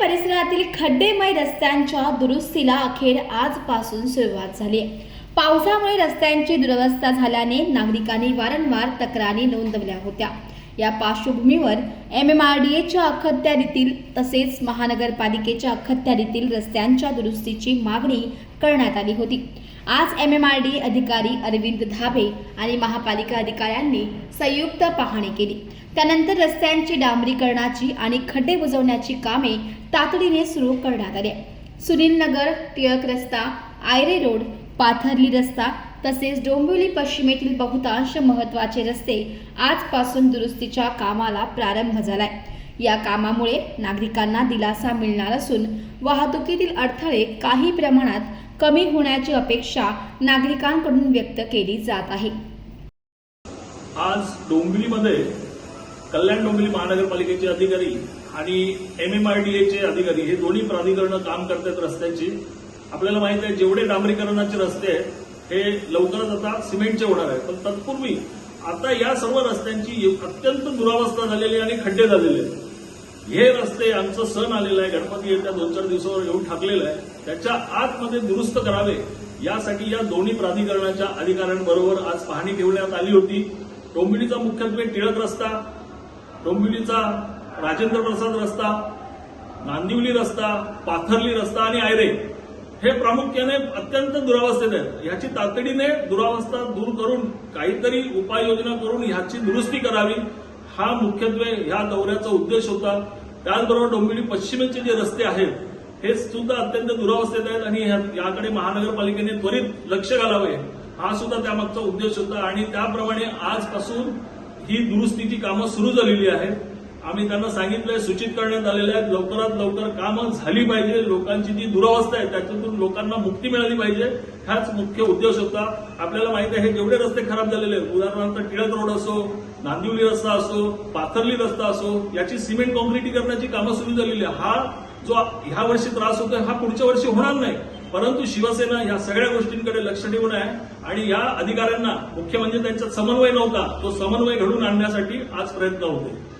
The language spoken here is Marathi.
परिसरातील खड्डेमय रस्त्यांच्या दुरुस्तीला अखेर आजपासून सुरुवात झाली. पावसामुळे रस्त्यांची दुरवस्था झाल्याने नागरिकांनी वारंवार तक्रारी नोंदवल्या होत्या. या पार्श्वभूमीवर एम एम आर डी एच्या अखत्यारीतील तसेच महानगरपालिकेच्या अखत्यारीतील रस्त्यांच्या दुरुस्तीची मागणी करण्यात आली होती. आज एम एम आर डी अधिकारी अरविंद धाबे आणि महापालिका अधिकाऱ्यांनी संयुक्त पाहणी केली. त्यानंतर रस्त्यांची डांबरीकरणाची आणि खड्डे बुजवण्याची कामे तातडीने सुरू करण्यात आली. सुनील नगर टिळक रस्ता आयरे रोड पाथर्ली रस्ता तसेच डोंबिवली पश्चिमेतील बहुतांश महत्त्वाचे रस्ते आजपासून दुरुस्तीच्या कामाला प्रारंभ झालाय. या कामामुळे नागरिकांना दिलासा मिळणार असून वाहतुकीतील अडथळे काही प्रमाणात कमी होण्याची अपेक्षा नागरिकांकडून व्यक्त केली जात आहे. आज डोंबिवलीमध्ये कल्याण डोंबिवली महानगरपालिकेचे अधिकारी आणि एम एम आर डी एचे अधिकारी हे दोन्ही प्राधिकरणं काम करतात रस्त्यांची. आपल्याला माहीत आहे जेवढे डांबरीकरणाचे रस्ते आहेत हे लवकरच आता सिमेंटचे होणार आहे पण तत्पूर्वी आता या सर्व रस्त्यांची अत्यंत दुरावस्था झालेली आहे आणि खड्डे झालेले आहेत. हे रस्ते आमचं सण आलेलं आहे. गणपती येत्या दोन चार दिवसावर येऊन ठाकलेलं आहे. त्याच्या आतमध्ये दुरुस्त करावे यासाठी या दोन्ही प्राधिकरणाच्या अधिकाऱ्यांबरोबर आज पाहणी ठेवण्यात आली होती. डोंबिवलीचा मुख्यत्वे टिळक रस्ता डोंबिवलीचा राजेंद्र प्रसाद रस्ता नांदिवली रस्ता पाथर्ली रस्ता आणि आयरे हे प्रामुख्याने अत्यंत दुरावस्थेत आहेत. ह्याची तातडीने दुरावस्था दूर करून काहीतरी उपाययोजना करून ह्याची दुरुस्ती करावी. हा मुख्यत्वे ह्या दौऱ्याचा उद्देश होता. त्याचबरोबर डोंबिवली पश्चिमेचे जे रस्ते आहेत हे सुद्धा अत्यंत दुरावस्थेत आहेत आणि ह्या- याकडे महानगरपालिकेने त्वरित लक्ष घालावे. हा सुद्धा त्यामागचा उद्देश होता. आणि त्याप्रमाणे आजपासून ही दुरुस्तीची कामं सुरू झालेली आहेत. आम्ही त्यांना सांगितलंय सूचित करण्यात आलेलं आहे लवकरात लवकर कामं झाली पाहिजे. लोकांची जी दुरावस्था आहे त्याच्यातून लोकांना मुक्ती मिळाली पाहिजे. हाच मुख्य उद्देश होता. आपल्याला माहिती आहे हे जेवढे रस्ते खराब झालेले आहेत उदाहरणार्थ टिळक रोड असो नांदिवली रस्ता असो पाथर्ली रस्ता असो याची सिमेंट कॉन्क्रिटीकरणाची कामं सुरू झालेली आहे हा जो ह्या वर्षी त्रास होतोय हा पुढच्या वर्षी होणार नाही. परंतु शिवसेना या सगळ्या गोष्टींकडे लक्ष ठेवून आहे आणि या अधिकाऱ्यांना मुख्य म्हणजे त्यांच्यात समन्वय नव्हता. तो समन्वय घडून आणण्यासाठी आज प्रयत्न होते.